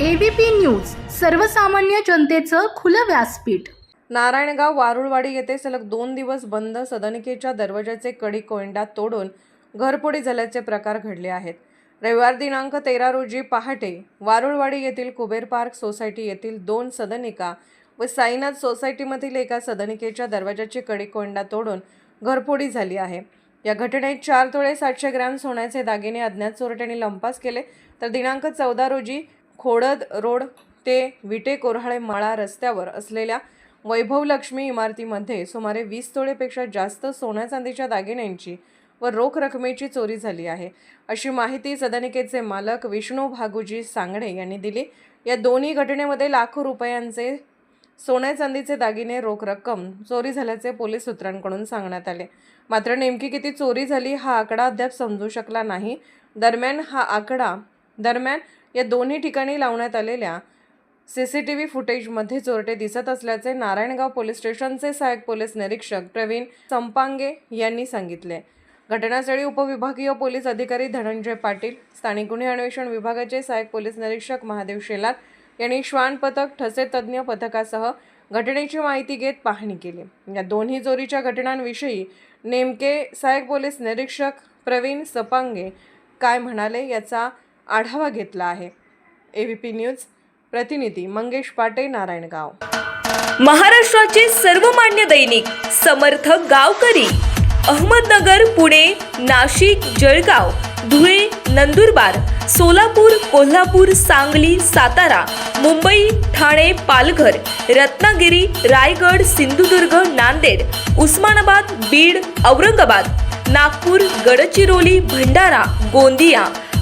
ABP news सर्वसामान्य जनतेचं खुलं व्यासपीठ. नारायणगाव वारुळवाडी येथे सलग दोन दिवस बंद सदनिकेच्या दरवाजाचे कडी कोयंडा तोडून घरपोडी झाल्याचे प्रकार घडले आहेत. रविवार दिनांक तेरा रोजी पहाटे वारुळवाडी येथील कुबेर पार्क सोसायटी येथील दोन सदनिका व साईनाथ सोसायटीमधील एका सदनिकेच्या दरवाजाची कडी कोयंडा तोडून घरफोडी झाली आहे. या घटनेत चार तोळे सातशे ग्रॅम सोन्याचे दागिने अज्ञात चोरट्यांनी लंपास केले. तर दिनांक चौदा रोजी खोडद रोड ते विटे कोऱ्हाळे माळा रस्त्यावर असलेल्या वैभवलक्ष्मी इमारतीमध्ये सुमारे वीस तोळेपेक्षा जास्त सोन्या चांदीच्या दागिन्यांची व रोख रकमेची चोरी झाली आहे. अशी माहिती सदनिकेचे मालक विष्णू भागुजी सांगडे यांनी दिली. या दोन्ही घटनेमध्ये लाखो रुपयांचे सोन्या चांदीचे दागिने रोख रक्कम चोरी झाल्याचे पोलीस सूत्रांकडून सांगण्यात आले. मात्र नेमकी किती चोरी झाली हा आकडा अद्याप समजू शकला नाही. दरम्यान हा आकडा दरम्यान या दोन्ही ठिकाणी लावण्यात आलेल्या सी सी टी व्ही फुटेजमध्ये चोरटे दिसत असल्याचे नारायणगाव पोलीस स्टेशनचे सहाय्यक पोलीस निरीक्षक प्रवीण संपांगे यांनी सांगितले. घटनास्थळी उपविभागीय पोलीस अधिकारी धनंजय पाटील स्थानिक गुन्हे अन्वेषण विभागाचे सहाय्यक पोलीस निरीक्षक महादेव शेलार यांनी श्वान पथक ठसे तज्ज्ञ पथकासह घटनेची माहिती घेत पाहणी केली. या दोन्ही चोरीच्या घटनांविषयी नेमके सहाय्यक पोलीस निरीक्षक प्रवीण सपांगे काय म्हणाले याचा आढावा घेतला आहे. ए व्ही पी न्यूज प्रतिनिधी मंगेश पाटे नारायणगाव. महाराष्ट्राचे सर्वमान्य दैनिक समर्थ गावकरी अहमदनगर पुणे नाशिक जळगाव धुळे नंदुरबार सोलापूर कोल्हापूर सांगली सातारा मुंबई ठाणे पालघर रत्नागिरी रायगड सिंधुदुर्ग नांदेड उस्मानाबाद बीड औरंगाबाद नागपूर गडचिरोली भंडारा गोंदिया